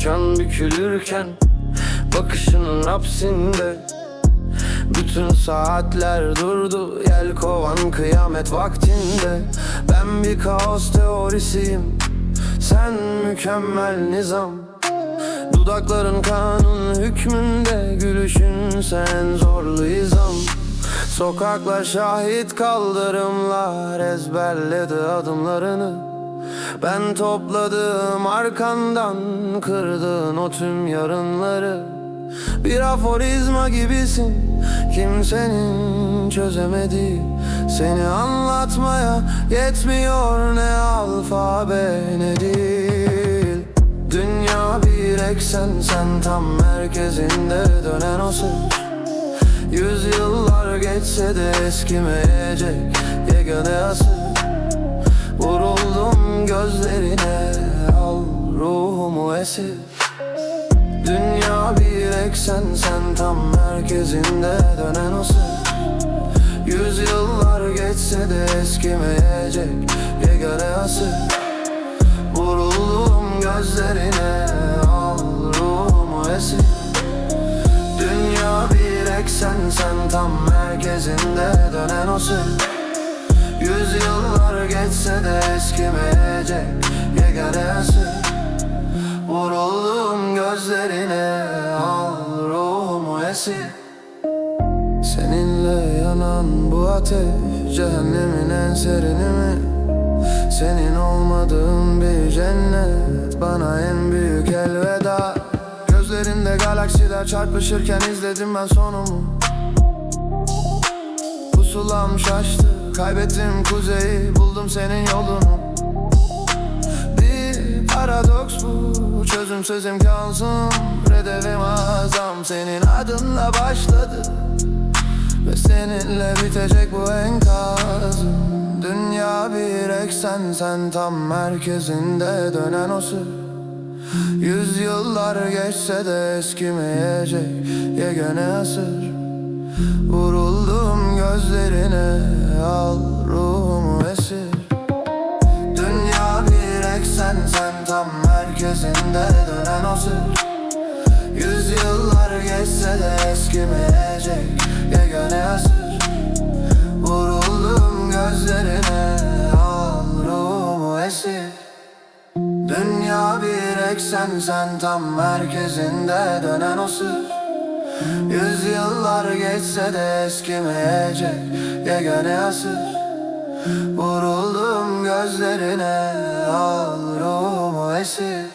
can bükülürken Bakışının hapsinde bütün saatler durdu. Yel kovan kıyamet vaktinde. Ben bir kaos teorisiyim. Sen mükemmel nizam. Dudakların kanun hükmünde Gülüşün sen zorlu izam. Sokaklar şahit kaldırımlar Ezberledi adımlarını Ben topladım arkandan Kırdın o tüm yarınları. Bir aforizma gibisin Kimsenin çözemediği. Seni anlatmaya yetmiyor Ne alfabe ne dil. Dünya bir eksen sen tam merkezinde dönen o sır Yüzyıllar geçse de eskimeyecek yegane asır. Vuruldum gözlerine al ruhumu esir. Dünya bir eksen sen tam merkezinde dönen o sır. Yüzyıllar geçse de eskimeyecek yegane asır. Vuruldum gözlerine al ruhumu esir. Dünya bir eksen sen tam merkezinde dönen o sır. Yüzyıllar geçse eskimeyecek yegane asır Vuruldum gözlerine al ruhumu esir Seninle yanan bu ateş cehennemin en serini mi? Senin olmadığın bir cennet bana en büyük elveda. Gözlerinde galaksiler çarpışırken izledim ben sonumu. Pusulam şaştı kaybettim kuzeyi buldum senin yolunu bu çözümsüz imkansın Redevim azam. Senin adınla başladı ve seninle bitecek bu enkazım Dünya bir eksen sen tam merkezinde dönen o sır. Yüzyıllar geçse de eskimeyecek yegane asır. Vuruldum gözlerine al merkezinde dönen o sır Yüzyıllar geçse de eskimeyecek. Yegane asır Vuruldum gözlerine al ruhumu esir. Dünya bir eksen sen tam merkezinde dönen o sır. Yüzyıllar geçse de eskimeyecek. Yegane asır Vuruldum gözlerine al ruhumu esir